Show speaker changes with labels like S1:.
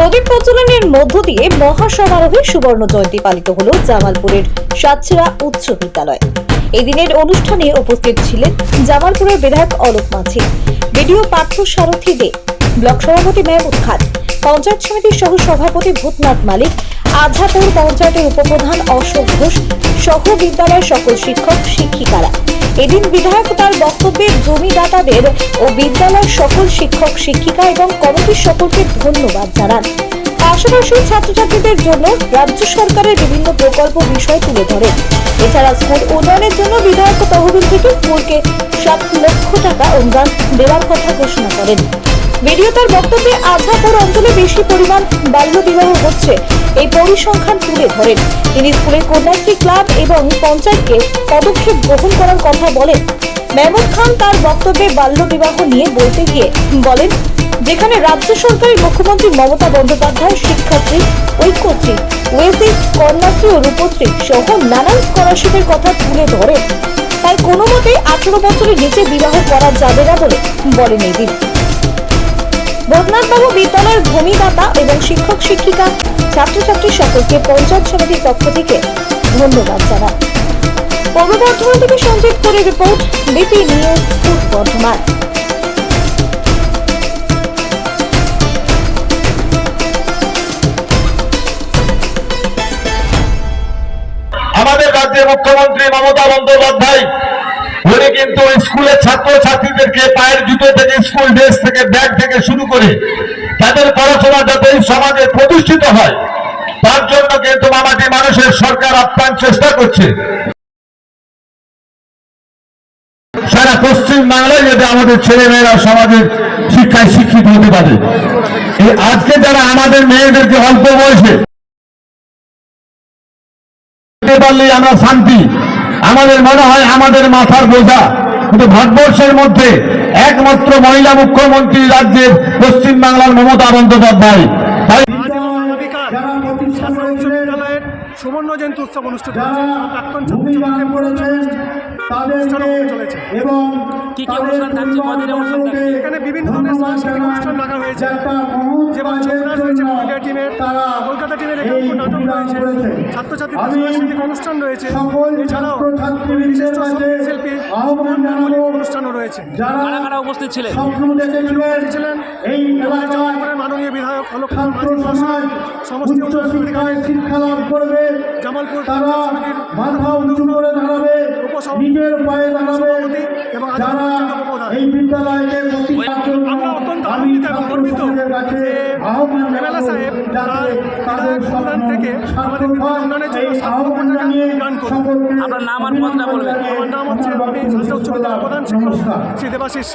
S1: প্রদীপ প্রজ্বলনের মধ্য দিয়ে মহাসমারোহে সুবর্ণ জয়ন্তী পালিত হল জামালপুরের সাতছিড়া উচ্চ বিদ্যালয়। এদিনের অনুষ্ঠানে উপস্থিত ছিলেন জামালপুরের বিধায়ক অলোক মাঝি, বিডিও পার্থ সারথী দে, ব্লক সভাপতি মেহমুদ খান, পঞ্চায়েত সমিতির সহ সভাপতি ভূতনাথ মালিক আঝাপুর পঞ্চায়েতের উপপ্রধান অশোক ঘোষ সহ বিদ্যালয়ের সকল শিক্ষক, শিক্ষিকারা। এদিন বিধায়ক তার বক্তব্যে জমিদাতাদের ও বিদ্যালয়ের সকল শিক্ষক, শিক্ষিকা এবং কমিটির সকলকে ধন্যবাদ জানান। পাশাপাশি ছাত্রছাত্রীদের জন্য রাজ্য সরকারের বিভিন্ন প্রকল্প বিষয় তুলে ধরেন। এছাড়া স্কুল উন্নয়নের জন্য বিধায়ক তহবিল থেকে স্কুলকে সাত লক্ষ টাকা অনুদান দেওয়ার কথা ঘোষণা করেন। ভিডিও তার বক্তব্যে আঝাপুর অঞ্চলে বেশি পরিমাণ বাল্য বিবাহ হচ্ছে। এই পরিসংখ্যান তুলে ধরেন। তিনি স্কুলের কন্যাশ্রী ক্লাব এবং পঞ্চায়েতকে পদক্ষেপ গ্রহণ করার কথা বলেন। মেহমুদ খান তার বক্তব্যে বাল্য বিবাহ নিয়ে বলতে গিয়ে বলেন, যেখানে রাজ্য সরকারের মুখ্যমন্ত্রী মমতা বন্দ্যোপাধ্যায়, শিক্ষার্থী, ঐক্যশ্রী ওয়েসিস কন্যাশ্রী ও রূপশ্রী সহ নানান স্কলারশিপের কথা তুলে ধরেন। তাই কোনো মতেই আঠারো বছরের নিচে বিবাহ করা যাবে না বলে বলেন এই দিন ভোগনাথবাবু বিদ্যালয়ের ভূমিদাতা এবং শিক্ষক শিক্ষিকা ছাত্রছাত্রী সকলকে পঞ্চায়েত সমিতির পক্ষ থেকে ধন্যবাদ জানান পূর্ব বর্ধমান থেকে সঞ্জিত করে রিপোর্ট, বিপি নিউজ, পূর্ব বর্ধমান।
S2: আমাদের রাজ্যের মুখ্যমন্ত্রী মমতা বন্দ্যোপাধ্যায় উনি কিন্তু স্কুলের ছাত্র ছাত্রীদেরকে পায়ের জুতো থেকে স্কুল ড্রেস থেকে ব্যাগ থেকে শুরু করে তাদের পড়াশোনা যাতে সমাজে প্রতিষ্ঠিত হয়, তার জন্য কিন্তু মামাটি মানুষের সরকার আপ্রাণ চেষ্টা করছে। সারা পশ্চিম বাংলায় যদি আমাদের ছেলেমেয়েরা সমাজের শিক্ষায় শিক্ষিত হতে পারে। এই আজকে যারা আমাদের মেয়েদেরকে অল্প বয়সে পারলেই আমরা শান্তি। আমাদের মনে হয় আমাদের মাথার বোঝা কিন্তু ভারতবর্ষের মধ্যে একমাত্র মহিলা মুখ্যমন্ত্রী রাজ্যের পশ্চিম বাংলার মমতা বন্দ্যোপাধ্যায়।
S3: সুবর্ণ জয়ন্তী উৎসব অনুষ্ঠিত
S4: এবং
S5: কি কি অনুষ্ঠান থাকছে কদিনের অনুষ্ঠান?
S3: এখানে বিভিন্ন ধরনের সাংস্কৃতিক অনুষ্ঠান রাখা হয়েছে। যেমন নাচ টিমের কলকাতা টিমের একাঙ্ক নাটক রয়েছে। ছাত্রছাত্রীদের সাংস্কৃতিক অনুষ্ঠান রয়েছে। এছাড়াও বিশিষ্ট সংগীত শিল্পী অনুষ্ঠানও রয়েছে।
S5: কারা কারা উপস্থিত ছিলেন?
S3: ছিলেন
S4: এই
S3: এবারে
S4: এলাকায়
S3: জামালপুরের মাননীয় বিধায়ক অলোক কুমার মাঝি
S4: ছাত্র সমাজ
S3: সমষ্টি
S4: উচ্চ
S3: উন্নয়ন
S4: শিক্ষায়
S3: অধিকারী
S4: শিক্ষা লাভ করবে।
S3: জামালপুর
S4: তারা মাথা উঁচু করে দাঁড়াবে। নিজের পায়ে দাঁড়াবে।
S3: এবং।
S4: এই বিদ্যালয়কে আহ্বান
S3: সাহেব তার বিধায়ক অনুদান থেকে আমাদের
S4: বিভিন্ন
S3: উন্নয়নের জন্য
S4: এই
S3: সাত লক্ষ টাকা দান করুন।
S5: আপনার নাম আর পদটা বলবেন।
S3: আমার নাম হচ্ছে আমি স্বাস্থ্য উচ্চ বিদ্যালয়ের প্রধান শিক্ষক শ্রী দেবাশিস